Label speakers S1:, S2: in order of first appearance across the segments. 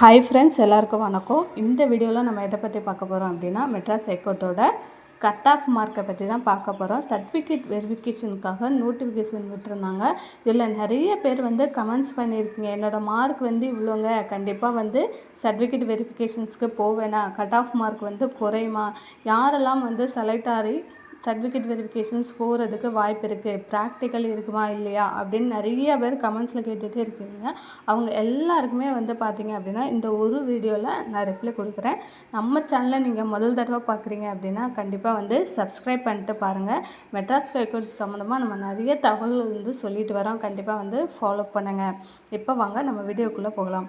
S1: Hi friends எல்லாருக்கும் வணக்கம். இந்த வீடியோவில் நம்ம எதை பற்றி பார்க்க போகிறோம் அப்படின்னா மெட்ராஸ் ஹைகோர்ட்டோட கட் ஆஃப் மார்க்கை பற்றி தான் பார்க்க போகிறோம் சர்டிஃபிகேட் வெரிஃபிகேஷனுக்காக நோட்டிஃபிகேஷன் விட்டுருந்தாங்க. இதில் நிறைய பேர் வந்து கமெண்ட்ஸ் பண்ணியிருக்கீங்க. என்னோடய மார்க் வந்து இவ்வளோங்க கண்டிப்பாக வந்து சர்டிஃபிகேட் வெரிஃபிகேஷன்ஸ்க்கு போவேனா கட் ஆஃப் மார்க் வந்து குறையுமா? யாரெல்லாம் வந்து செலக்ட் ஆகி சர்டிஃபிகேட் வெரிஃபிகேஷன்ஸ் போகிறதுக்கு வாய்ப்பு இருக்குது ப்ராக்டிக்கல் இருக்குமா இல்லையா? அப்படின்னு நிறைய பேர் கமெண்ட்ஸில் கேட்டுகிட்டே இருக்கீங்க. அவங்க எல்லாருக்குமே வந்து பார்த்தீங்க அப்படின்னா இந்த ஒரு வீடியோவில் நான் ரிப்ளை கொடுக்குறேன். நம்ம சேனலை நீங்கள் முதல் தடவை பார்க்குறீங்க அப்படின்னா கண்டிப்பாக வந்து சப்ஸ்கிரைப் பண்ணிட்டு பாருங்கள் மெட்ராஸ் கைகோட் சம்மந்தமாக நம்ம நிறைய தகவல் வந்து சொல்லிட்டு வரோம். கண்டிப்பாக வந்து ஃபாலோ பண்ணுங்கள் இப்போ வாங்க நம்ம வீடியோக்குள்ளே போகலாம்.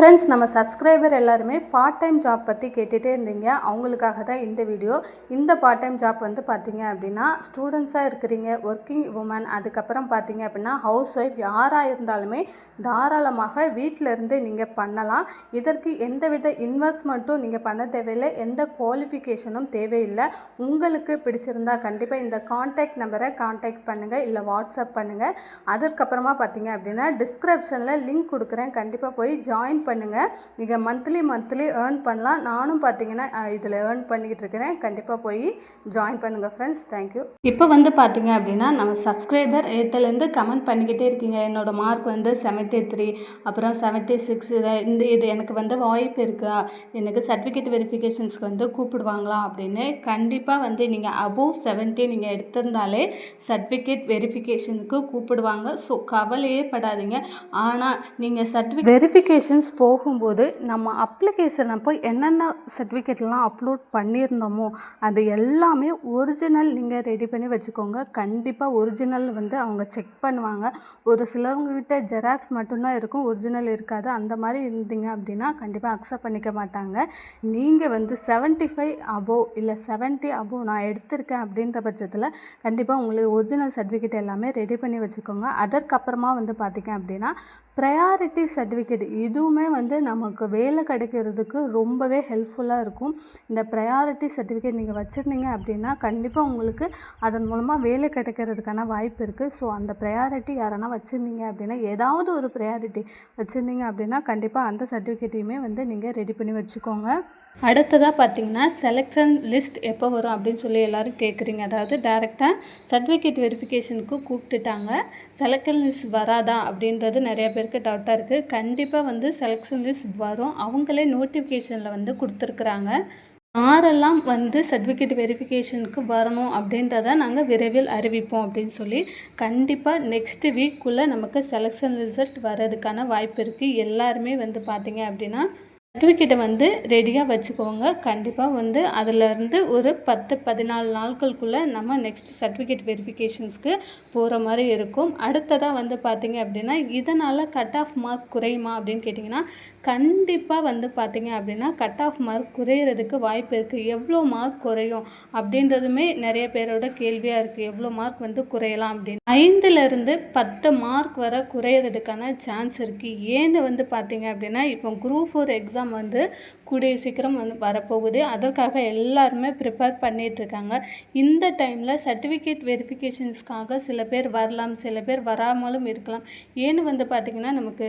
S1: ஃப்ரெண்ட்ஸ் நம்ம சப்ஸ்கிரைபர் எல்லாருமே பார்ட் டைம் ஜாப் பற்றி கேட்டுகிட்டே இருந்தீங்க. அவங்களுக்காக தான் இந்த வீடியோ இந்த பார்ட் டைம் ஜாப் வந்து பார்த்தீங்க அப்படின்னா ஸ்டூடெண்ட்ஸாக இருக்கிறீங்க ஒர்க்கிங் உமன் அதுக்கப்புறம் பார்த்தீங்க அப்படின்னா ஹவுஸ் ஒய்ஃப் யாராக இருந்தாலுமே தாராளமாக வீட்டிலிருந்து நீங்கள் பண்ணலாம். இதற்கு எந்தவித இன்வெஸ்ட்மெண்ட்டும் நீங்கள் பண்ண தேவையில்லை. எந்த குவாலிஃபிகேஷனும் தேவையில்லை. உங்களுக்கு பிடிச்சிருந்தா கண்டிப்பாக இந்த காண்டாக்ட் நம்பரை காண்டாக்ட் பண்ணுங்கள் இல்லை வாட்ஸ்அப் பண்ணுங்கள் அதற்கப்புறமா பார்த்தீங்க அப்படின்னா டிஸ்கிரிப்ஷனில் லிங்க் கொடுக்குறேன். கண்டிப்பாக போய் ஜாயின் பண்ணுங்கள் நீங்கள் மந்த்லி மந்த்லி ஏர்ன் பண்ணலாம். நானும் பார்த்தீங்கன்னா இதில் ஏர்ன் பண்ணிக்கிட்டு இருக்கிறேன். கண்டிப்பாக போய் ஜாயின் பண்ணுங்கள் ஃப்ரெண்ட்ஸ் தேங்க்யூ இப்போ வந்து பார்த்தீங்க அப்படின்னா நம்ம சப்ஸ்கிரைபர் ஏத்துலேருந்து கமெண்ட் பண்ணிக்கிட்டே இருக்கீங்க. என்னோட மார்க் வந்து செவன்ட்டி த்ரீ அப்புறம் செவன்ட்டி சிக்ஸ் இந்த இது எனக்கு வந்து வாய்ப்பு இருக்கா? எனக்கு சர்டிஃபிகேட் வெரிஃபிகேஷன்ஸ்க்கு வந்து கூப்பிடுவாங்களா? அப்படின்னு கண்டிப்பாக வந்து நீங்கள் அபோவ் செவன்ட்டி நீங்கள் எடுத்திருந்தாலே சர்டிஃபிகேட் வெரிஃபிகேஷனுக்கு கூப்பிடுவாங்க. ஸோ கவலையே படாதீங்க. ஆனால் நீங்கள் சர்டிஃபிகேட் வெரிஃபிகேஷன்ஸ் போகும்போது நம்ம அப்ளிகேஷனை போய் என்னென்ன சர்டிஃபிகேட்லாம் அப்லோட் பண்ணியிருந்தோமோ அது எல்லாமே ஒரிஜினல் நீங்கள் ரெடி பண்ணி வச்சுக்கோங்க. கண்டிப்பாக ஒரிஜினல் வந்து அவங்க செக் பண்ணுவாங்க. ஒரு சிலவங்கக்கிட்ட ஜெராக்ஸ் மட்டும்தான் இருக்கும் ஒரிஜினல் இருக்காது. அந்த மாதிரி இருந்தீங்க அப்படின்னா கண்டிப்பாக அக்செப்ட் பண்ணிக்க மாட்டாங்க. நீங்கள் வந்து செவன்ட்டி ஃபைவ் அபோவ் இல்லை செவன்ட்டி அபோவ் நான் எடுத்திருக்கேன் அப்படின்ற பட்சத்தில் கண்டிப்பாக உங்களுக்கு ஒரிஜினல் சர்டிஃபிகேட் எல்லாமே ரெடி பண்ணி வச்சுக்கோங்க. அதற்கப்புறமா வந்து பார்த்திங்க அப்படின்னா ப்ரையாரிட்டி சர்டிஃபிகேட் இதுவுமே வந்து நமக்கு வேலை கிடைக்கிறதுக்கு ரொம்பவே ஹெல்ப்ஃபுல்லாக இருக்கும். இந்த ப்ரையாரிட்டி சர்டிஃபிகேட் நீங்கள் வச்சுருந்தீங்க அப்படின்னா கண்டிப்பாக உங்களுக்கு அதன் மூலமாக வேலை கிடைக்கிறதுக்கான வாய்ப்பு இருக்குது ஸோ அந்த ப்ரையாரிட்டி யாரனா வச்சுருந்தீங்க அப்படின்னா ஏதாவது ஒரு ப்ரையாரிட்டி வச்சுருந்தீங்க அப்படின்னா கண்டிப்பாக அந்த சர்டிஃபிகேட்டையுமே வந்து நீங்கள் ரெடி பண்ணி வச்சுக்கோங்க. அடுத்ததாக பார்த்தீங்கன்னா செலெக்ஷன் லிஸ்ட் எப்போ வரும் அப்படின்னு சொல்லி எல்லோரும் கேட்குறீங்க அதாவது டேரெக்டாக சர்டிஃபிகேட் வெரிஃபிகேஷனுக்கு கூப்பிட்டுட்டாங்க. செலெக்ஷன் லிஸ்ட் வராதா அப்படின்றது நிறைய பேருக்கு டவுட்டாக இருக்குது கண்டிப்பாக வந்து செலெக்ஷன் லிஸ்ட் வரும். அவங்களே நோட்டிஃபிகேஷனில் வந்து கொடுத்துருக்குறாங்க. யாரெல்லாம் வந்து சர்டிஃபிகேட் வெரிஃபிகேஷனுக்கு வரணும் அப்படின்றத நாங்கள் விரைவில் அறிவிப்போம் அப்படின்னு சொல்லி கண்டிப்பாக நெக்ஸ்ட் வீக்குள்ளே நமக்கு செலெக்ஷன் ரிசல்ட் வர்றதுக்கான வாய்ப்பு இருக்குது எல்லாருமே வந்து பார்த்தீங்க அப்படின்னா சர்டிஃபிகேட்டை வந்து ரெடியாக வச்சுக்கோங்க. கண்டிப்பாக வந்து அதிலருந்து ஒரு பத்து பதினாலு நாட்களுக்குள்ளே நம்ம நெக்ஸ்ட் சர்டிஃபிகேட் வெரிஃபிகேஷன்ஸ்க்கு போகிற மாதிரி இருக்கும். அடுத்ததாக வந்து பார்த்திங்க அப்படின்னா இதனால் கட் ஆஃப் மார்க் குறையுமா அப்படின்னு கேட்டிங்கன்னா கண்டிப்பாக வந்து பார்த்திங்க அப்படின்னா கட் ஆஃப் மார்க் குறையிறதுக்கு வாய்ப்பு இருக்குது எவ்வளோ மார்க் குறையும் அப்படின்றதுமே நிறைய பேரோட கேள்வியாக இருக்குது எவ்வளோ மார்க் வந்து குறையலாம் அப்படின்னு. ஐந்துலேருந்து பத்து மார்க் வர குறையிறதுக்கான சான்ஸ் இருக்குது ஏன்னு வந்து பார்த்திங்க அப்படின்னா இப்போ குரூப் ஃபோர் எக்ஸாம் வந்து கூடிய சீக்கிரம் வந்து வரப்போகுது. அதற்காக எல்லாருமே ப்ரிப்பேர் பண்ணிகிட்ருக்காங்க இந்த டைமில் சர்டிஃபிகேட் வெரிஃபிகேஷன்ஸ்க்காக சில பேர் வரலாம் சில பேர் வராமலும் இருக்கலாம். ஏன்னு வந்து பார்த்திங்கன்னா நமக்கு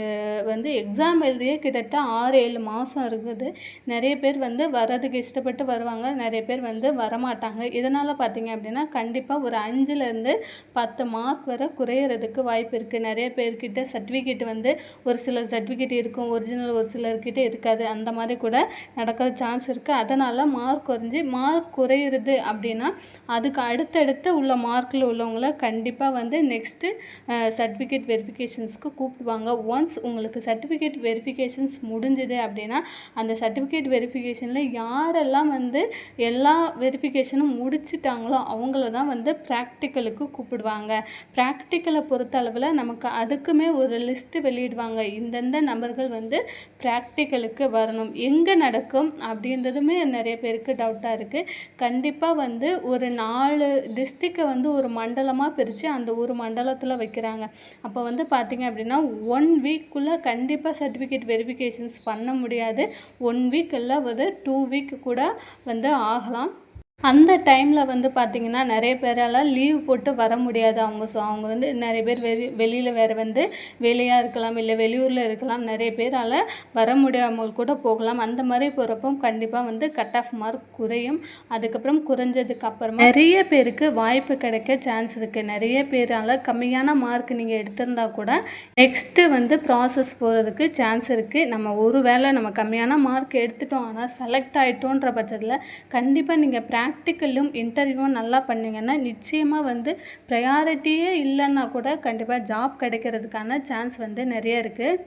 S1: வந்து எக்ஸாம் எழுதியே கிட்டத்தட்ட ஆறு ஏழு மாதம் இருக்குது. நிறைய பேர் வந்து வர்றதுக்கு இஷ்டப்பட்டு வருவாங்க. நிறைய பேர் வந்து வரமாட்டாங்க. இதனால் பார்த்திங்க அப்படின்னா கண்டிப்பாக ஒரு அஞ்சுலேருந்து பத்து மார்க் வரை குறையிறதுக்கு வாய்ப்பு இருக்குது நிறைய பேர்கிட்ட சர்டிஃபிகேட் வந்து ஒரு சில சர்டிஃபிகேட் இருக்கும். ஒரிஜினல் ஒரு சிலர்கிட்ட இருக்காது. அந்த மாதிரி கூட நடக்கிற சான்ஸ் இருக்குது அதனால் மார்க் குறைஞ்சி மார்க் குறையிறது அப்படின்னா அதுக்கு அடுத்தடுத்து உள்ள மார்க்கில் உள்ளவங்கள கண்டிப்பாக வந்து நெக்ஸ்ட்டு சர்டிஃபிகேட் வெரிஃபிகேஷன்ஸ்க்கு கூப்பிடுவாங்க ஒன்ஸ் உங்களுக்கு சர்டிஃபிகேட் வெரிஃபிகேஷன்ஸ் முடிஞ்சுது அப்படின்னா அந்த சர்டிஃபிகேட் வெரிஃபிகேஷனில் யாரெல்லாம் வந்து எல்லா வெரிஃபிகேஷனும் முடிச்சிட்டாங்களோ அவங்கள தான் வந்து ப்ராக்டிக்கலுக்கு கூப்பிடுவாங்க. ப்ராக்டிக்கலை பொறுத்த அளவில் நமக்கு அதுக்குமே ஒரு லிஸ்ட்டு வெளியிடுவாங்க. இந்தந்த நபர்கள் வந்து ப்ராக்டிக்கலுக்கு வரணும். எங்கே நடக்கும் அப்படின்றதுமே நிறைய பேருக்கு டவுட்டாக இருக்குது கண்டிப்பாக வந்து ஒரு நாலு டிஸ்ட்ரிக்டை வந்து ஒரு மண்டலமாக பிரித்து அந்த ஒரு மண்டலத்தில் வைக்கிறாங்க. அப்போ வந்து பார்த்திங்க அப்படின்னா ஒன் வீக்குள்ளே கண்டிப்பாக சர்டிஃபிகேட் வெரிஃபிகேஷன்ஸ் பண்ண முடியாது. ஒன் வீக் இல்லை வந்து டூ வீக் கூட வந்து ஆகலாம். அந்த டைமில் வந்து பார்த்திங்கன்னா நிறைய பேரால் லீவ் போட்டு வர முடியாது அவங்க. ஸோ அவங்க வந்து நிறைய பேர் வெளி வெளியில் வேறு வந்து வேலையாக இருக்கலாம் இல்லை வெளியூரில் இருக்கலாம் நிறைய பேரால் வர முடியாமல் கூட போகலாம். அந்த மாதிரி போகிறப்போ கண்டிப்பாக வந்து கட் ஆஃப் மார்க் குறையும். அதுக்கப்புறம் குறைஞ்சதுக்கு அப்புறமா நிறைய பேருக்கு வாய்ப்பு கிடைக்க சான்ஸ் இருக்குது நிறைய பேரால் கம்மியான மார்க் நீங்கள் எடுத்திருந்தா கூட நெக்ஸ்ட்டு வந்து ப்ராசஸ் போகிறதுக்கு சான்ஸ் இருக்குது நம்ம ஒரு வேளை நம்ம கம்மியான மார்க் எடுத்துட்டோம் ஆனால் செலக்ட் ஆகிட்டோன்ற பட்சத்தில் கண்டிப்பாக நீங்கள் ப்ராக்டிக்கலும் இன்டர்வியூவும் நல்லா பண்ணிங்கன்னா நிச்சயமாக வந்து ப்ரையாரிட்டியே இல்லைன்னா கூட கண்டிப்பாக ஜாப் கிடைக்கிறதுக்கான சான்ஸ் வந்து நிறைய இருக்குது